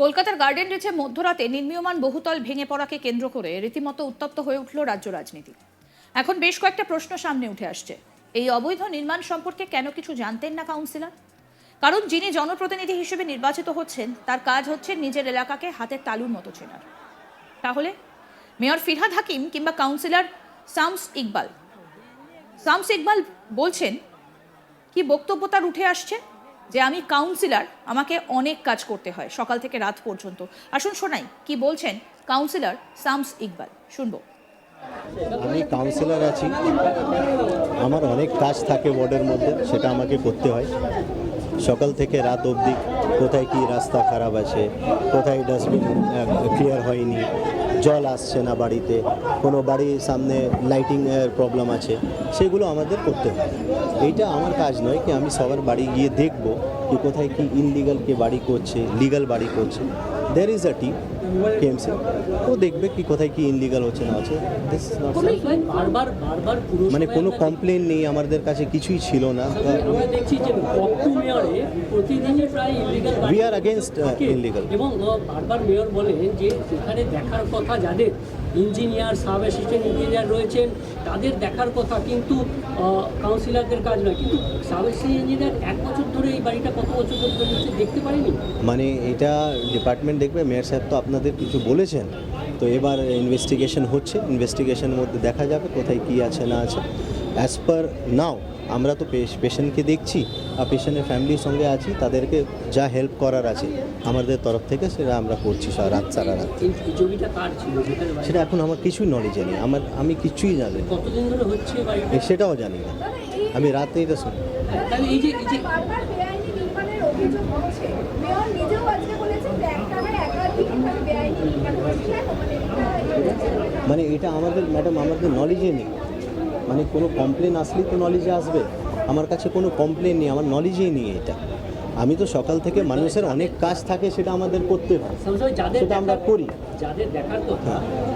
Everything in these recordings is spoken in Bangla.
কলকাতার গার্ডেন রিচে মধ্যরাতে নির্মীয়মান বহুতল ভেঙে পড়াকে কেন্দ্র করে রীতিমতো উত্তপ্ত হয়ে উঠল রাজ্য রাজনীতি। এখন বেশ কয়েকটা প্রশ্ন সামনে উঠে আসছে। এই অবৈধ নির্মাণ সম্পর্কে কেন কিছু জানতেন না কাউন্সিলর? কারণ যিনি জনপ্রতিনিধি হিসেবে নির্বাচিত হচ্ছেন, তার কাজ হচ্ছে নিজের এলাকাকে হাতের তালুর মতো চেনার। তাহলে মেয়র ফিরহাদ হাকিম কিংবা কাউন্সিলর শামস ইকবাল? শামস ইকবাল বলছেন, কি বক্তব্য তার উঠে আসছে? যে আমি কাউন্সিলার আমাকে অনেক কাজ করতে হয় সকাল থেকে রাত পর্যন্ত। আসুন শোনাই, কি বলছেন? কাউন্সিলর সামস ইকবাল, শুনব। আমি কাউন্সিলর আছি। আমার অনেক কাজ থাকে ওয়ার্ডের মধ্যে, সেটা আমাকে করতে হয়। সকাল থেকে রাত অবধি কোথায় কি রাস্তা খারাপ আছে, কোথায় ডাস্টবিন ক্লিয়ার হয়নি, জল আসছে না বাড়িতে, কোনো বাড়ির সামনে লাইটিংয়ের প্রবলেম আছে, সেগুলো আমাদের করতে হবে। এইটা আমার কাজ নয় কি আমি সবার বাড়ি গিয়ে দেখব কি কোথায় কি ইনলিগাল কে বাড়ি করছে লিগাল বাড়ি করছে। দের ইজ আ টিম কেএমসি ও দেখবে কি কোথায় কি ইনলিগাল হচ্ছে না হচ্ছে। মানে কোনো কমপ্লেন নেই আমাদের কাছে কিছুই ছিল না। We are against illegal. এবং বারবার মেয়র বলেন যে সেখানে দেখার কথা যাদের ইঞ্জিনিয়ার সাব অ্যাসিস্ট্যান্ট ইঞ্জিনিয়ার রয়েছেন। তাদের দেখার কথা কিন্তু কাউন্সিলরদের কাজ নয়। কিন্তু সাব অ্যাসিস্ট্যান্ট ইঞ্জিনিয়ার এক বছর ধরে এই বাড়িটা কত বছর ধরে চলছে দেখতে পারেনি? মানে এটা ডিপার্টমেন্ট দেখবে, মেয়র সাহেব তো আপনাদের কিছু বলেছেন। তো এবার ইনভেস্টিগেশন হচ্ছে। ইনভেস্টিগেশনের মধ্যে দেখা যাবে কোথায় কি আছে, না আছে। অ্যাজ পার নাও আমরা তো পেশেন্টকে দেখছি আর পেশেন্টের ফ্যামিলির সঙ্গে আছি তাদেরকে যা হেল্প করার আছে আমাদের তরফ থেকে সেটা আমরা করছি সারা রাত সারা রাত। সেটা এখন আমার কিছুই নলেজে নেই আমার আমি কিছুই জানি না। সেটাও জানি না। আমি রাতে এটা শুনি। মানে এটা আমাদের ম্যাডাম আমাদের নলেজে নেই। মানে কোনো কমপ্লেন আসলেই তো নলেজে আসবে। আমার কাছে কোনো কমপ্লেন নেই আমার নলেজেই নেই এটা। আমি তো সকাল থেকে মানুষের অনেক কাজ থাকে সেটা আমাদের করতে হয়। সেটা আমরা করি। যাদের দেখার কথা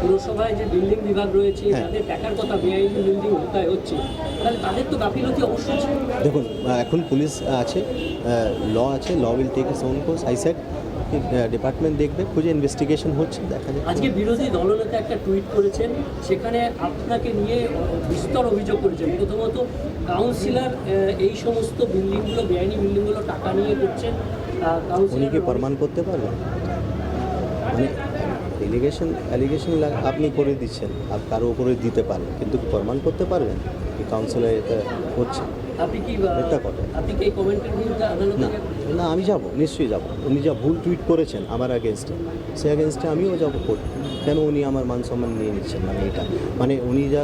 পুরসভায় যে বিল্ডিং বিভাগ রয়েছে হ্যাঁ। যাদের দেখার কথা বেআইনি বিল্ডিং কোথায় হচ্ছে তাহলে তাদের তো গাফিলতি অবশ্যই দেখুন এখন পুলিশ আছে ল আছে law will take its own course I set department দেখবে খুঁজে ইনভেস্টিগেশন হচ্ছে দেখা যাবে আজকে বিরোধী দলনেতা একটা টুইট করেছেন সেখানে আপনাকে নিয়ে বিস্তর অভিযোগ করেছেন। প্রথমত কাউন্সিলর এই সমস্ত বিল্ডিংগুলো বেআইনি বিল্ডিংগুলো টাকা নিয়ে করছেন উনি কি প্রমাণ করতে পারবেন? মানে এলিগেশন অ্যালিগেশন আপনি করে দিচ্ছেন আর কারও উপরে দিতে পারেন কিন্তু প্রমাণ করতে পারবেন? কি কাউন্সিলর এটা হচ্ছে? আপনি কি। আপনি কি কমেন্টের বিরুদ্ধে আদালতে না আমি যাব নিশ্চয়ই যাব। উনি যা ভুল টুইট করেছেন আমার অ্যাগেনস্টে সে অ্যাগেনস্টে আমিও যাব করতে কেন উনি আমার মান সম্মান নিয়ে নিচ্ছেন? মানে এটা মানে উনি যা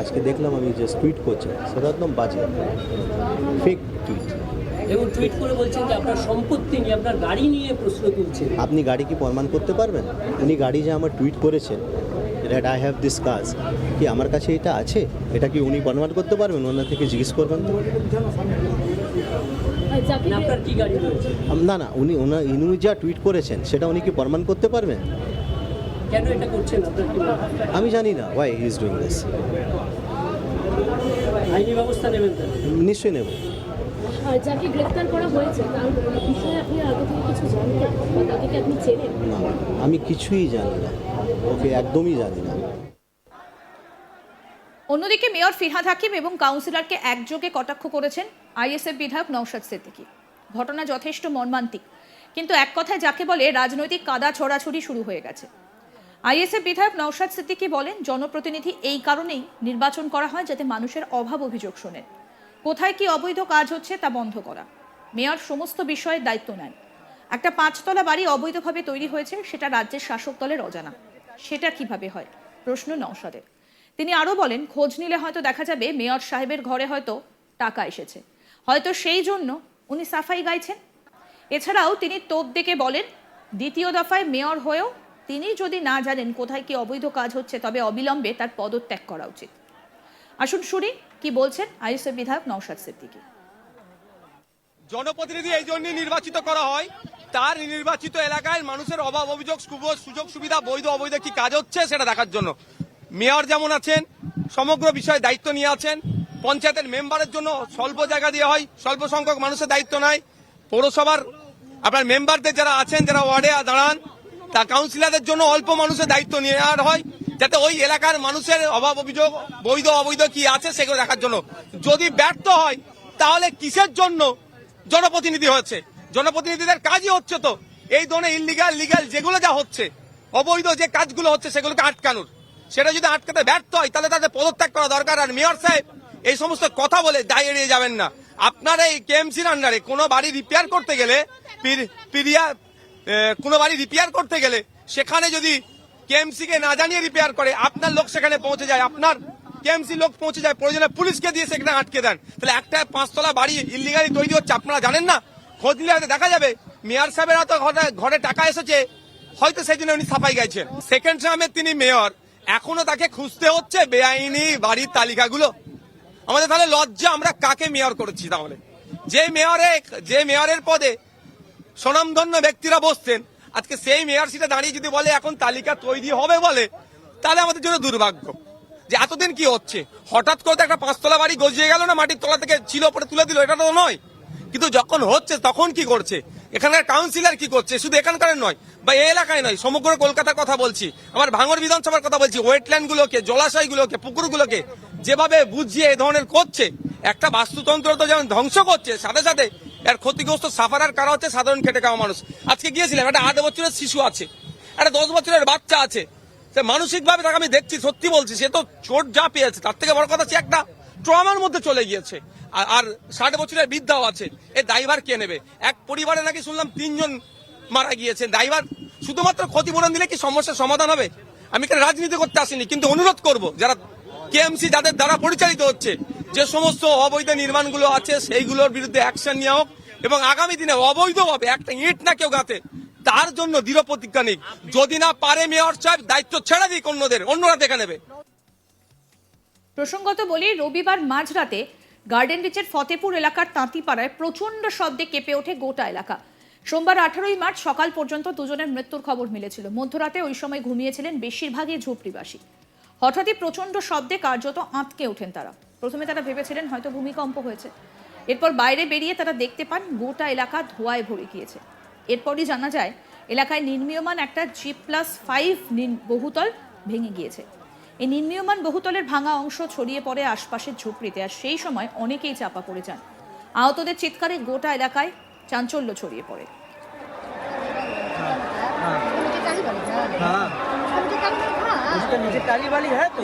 আজকে দেখলাম আমি যে টুইট করছেন সেটা একদম বাজে। ফেক টুইট এবং টুইট করে বলছেন যে আপনার সম্পত্তি নিয়ে আপনার গাড়ি নিয়ে প্রশ্ন তুলছেন। আপনি গাড়ি কি প্রমাণ করতে পারবেন? উনি গাড়ি যে আমার টুইট করেছেন দ্যাট আই হ্যাভ দিস কাজ কি আমার কাছে এটা আছে? এটা কি উনি প্রমাণ করতে পারবেন? ওনার থেকে জিজ্ঞেস করবেন তো। না, না উনি ওনার ইনি যা টুইট করেছেন সেটা উনি কি প্রমাণ করতে পারবেন? আমি জানি না ওয়াই ইজ ডুইং দিস আইনি ব্যবস্থা নেবেন নিশ্চয়ই নেব। যাকে গ্রেফতার করা হয়েছে তার বিষয়ে আপনি আগে থেকে কিছু জানতেন বা আপনি চেনেন? না আমি কিছুই জানি না। ওকে একদমই জানি না। অন্যদিকে মেয়র ফিরহাদ হাকিম এবং কাউন্সিলরকে একযোগে কটাক্ষ করেছেন আইএসএফ বিধায়ক নওশাদ সিদ্দিকী। ঘটনা যথেষ্ট মর্মান্তিক। কিন্তু এক কথায় যাকে বলে রাজনৈতিক কাদা ছড়াছড়ি শুরু হয়ে গেছে। আইএসএফ বিধায়ক নওশাদ সিদ্দিকী বলেন জনপ্রতিনিধি এই কারণেই নির্বাচন করা হয় যাতে মানুষের অভাব অভিযোগ শোনেন। কোথায় কি অবৈধ কাজ হচ্ছে তা বন্ধ করা। মেয়র সমস্ত বিষয়ের দায়িত্ব নেন। একটা পাঁচতলা বাড়ি অবৈধভাবে তৈরি হয়েছে, সেটা রাজ্যের শাসক দলের অজানা। সেটা কীভাবে হয়? প্রশ্ন নওশাদের। তিনি আরও বলেন, খোঁজ নিলে হয়তো দেখা যাবে মেয়র সাহেবের ঘরে হয়তো টাকা এসেছে। হয়তো সেই জন্য উনি সাফাই গাইছেন। এছাড়াও তিনি তোপ দেখে বলেন, দ্বিতীয় দফায় মেয়র হয়েও তিনি যদি না জানেন কোথায় কি অবৈধ কাজ হচ্ছে, তবে অবিলম্বে তার পদত্যাগ করা উচিত। আসুন শুনি কি বলছেন আইএসএফ বিধায়ক নওশাদ সিদ্দিকী। জনপ্রতিনিধি এই জন্যই নির্বাচিত করা হয়। তার নির্বাচিত এলাকায় মানুষের অভাব, অভিযোগ সুযোগ, সুবিধা, বৈধ, অবৈধ কি কাজ হচ্ছে সেটা দেখার জন্য। মেয়র যেমন আছেন, সমগ্র বিষয়ে দায়িত্ব নিয়ে আছেন। পঞ্চায়েতের মেম্বারের জন্য স্বল্প জায়গা দেওয়া হয়, স্বল্প সংখ্যক মানুষের দায়িত্ব নাই পৌরসভার আপনার মেম্বারদের যারা আছেন, যারা ওয়ার্ডে দাঁড়ান, তা কাউন্সিলরদের জন্য অল্প মানুষের দায়িত্ব নিয়ে আর হয়। যাতে ওই এলাকার মানুষের অভাব, অভিযোগ, বৈধ, অবৈধ কি আছে সেগুলো দেখার জন্য। যদি ব্যর্থ হয়, তাহলে কিসের জন্য জনপ্রতিনিধি হচ্ছে? জনপ্রতিনিধিদের কাজই হচ্ছে তো। এই ধরনের ইলিগাল লিগাল যেগুলো যা হচ্ছে, অবৈধ যে কাজগুলো হচ্ছে সেগুলোকে আটকানোর। সেটা যদি আটকাতে ব্যর্থ হয়, তাহলে তাদের পদত্যাগ করা দরকার। আর মেয়র সাহেব, এই সমস্ত কথা বলে দায় এড়িয়ে যাবেন না। আপনার এই কেএমসির আন্ডারে কোনো বাড়ি রিপেয়ার করতে গেলে পির- পিরিয়া কোনো বাড়ি রিপেয়ার করতে গেলে, সেখানে যদি কেএমসি কে না জানিয়ে রিপেয়ার করে, আপনার লোক সেখানে পৌঁছে যায়, আপনার কেএমসি লোক পৌঁছে যায়, প্রয়োজনে পুলিশকে দিয়ে সেখানে আটকে দেন। তাহলে একটা পাঁচতলা বাড়ি, ইলিগালি তৈরি হচ্ছে, আপনারা জানেন না? খোঁজ নিলে হয়তো দেখা যাবে, মেয়র সাহেবের হয়তো ঘরে টাকা এসেছে, হয়তো সেই জন্য উনি সাফাই গাইছেন। সেকেন্ড টার্মে তিনি মেয়র, এখনও তাকে খুঁজতে হচ্ছে বেআইনি বাড়ির তালিকাগুলো। আমাদের তাহলে লজ্জা, আমরা কাকে মেয়র করেছি তাহলে? যে মেয়রে, যে মেয়রের পদে স্বনামধন্য ব্যক্তিরা বসতেন আজকে সেই মেয়র সিটে দাঁড়িয়ে যদি বলে, এখন তালিকা তৈরি হবে বলে, তাহলে আমাদের জন্য দুর্ভাগ্য। যে এতদিন কি হচ্ছে? হঠাৎ করে একটা পাঁচতলা বাড়ি গজিয়ে গেল না, মাটির তলা থেকে ছিল, পরে তুলে দিল, এটা তো নয়। কিন্তু যখন হচ্ছে, তখন কি করছে? এখানকার কাউন্সিলর কি করছে? শুধু এখানকার নয়, বা এই এলাকায় নয়, সমগ্র কলকাতার কথা বলছি। আমার ভাঙর বিধানসভার কথা বলছি ওয়েটল্যান্ড গুলোকে জলাশয়গুলোকে, পুকুরগুলোকে যেভাবে বুঝিয়ে এ ধরনের করছে, একটা বাস্তুতন্ত্র তো যেমন ধ্বংস করছে, সাথে সাথে এর ক্ষতিগ্রস্ত সাফারার কারা হচ্ছে? সাধারণ খেটে খাওয়া মানুষ। আজকে গিয়েছিলাম, একটা আট বছরের শিশু আছে, একটা দশ বছরের বাচ্চা আছে। সে মানসিক ভাবে তাকে আমি দেখছি, সত্যি বলছি, সে তো চোট যা পেয়েছে, তার থেকে বড় কথা সে একটা ট্রমার মধ্যে চলে গিয়েছে। আর- ষাট বছরের বৃদ্ধাও আছে, এ ড্রাইভার কে নেবে? এক পরিবারে নাকি শুনলাম তিনজন মারা গিয়েছে ড্রাইভার শুধুমাত্র ক্ষতিপূরণ দিলে কি সমস্যার সমাধান হবে? আমি এখানে রাজনীতি করতে আসিনি, কিন্তু অনুরোধ করব, যারা কেএমসি যাদের দ্বারা পরিচালিত হচ্ছে যে সমস্ত অবৈধ নির্মাণগুলো আছে, সেইগুলোর বিরুদ্ধে অ্যাকশন নেওয়া হোক এবং আগামী দিনে অবৈধভাবে একটা ইট না কেউ গাতে, তার জন্য দৃঢ় প্রতিজ্ঞা নিক। যদি না পারে মেয়র সাহেব, দায়িত্ব ছেড়ে দিক অন্যদের, অন্যরা দেখে নেবে। প্রসঙ্গত বলি, রবিবার মাঝরাতে গার্ডেন রিচের ফতেপুর এলাকার তাঁতিপাড়ায় প্রচণ্ড শব্দে কেঁপে ওঠে গোটা এলাকা। সোমবার আঠারোই মার্চ সকাল পর্যন্ত দুজনের মৃত্যুর খবর মিলেছিল। মধ্যরাতে ওই সময় ঘুমিয়েছিলেন বেশিরভাগই ঝুপড়িবাসী। হঠাৎই প্রচণ্ড শব্দে কার্যত আঁতকে ওঠেন তারা। প্রথমে তারা ভেবেছিলেন হয়তো ভূমিকম্প হয়েছে এরপর বাইরে বেরিয়ে তারা দেখতে পান গোটা এলাকা ধোঁয়ায় ভরে গিয়েছে এরপরই জানা যায় এলাকায় নির্মীয়মান একটা জি প্লাস ফাইভ বহুতল ভেঙে গিয়েছে এই নির্মীয়মান বহুতলের ভাঙা অংশ ছড়িয়ে পড়ে আশপাশের ঝুপড়িতে আর সেই সময় অনেকেই চাপা পড়ে যান আহতদের চিৎকারে গোটা এলাকায় চাঞ্চল্য ছড়িয়ে পড়ে हाँ उसका नीचे काली वाली है तो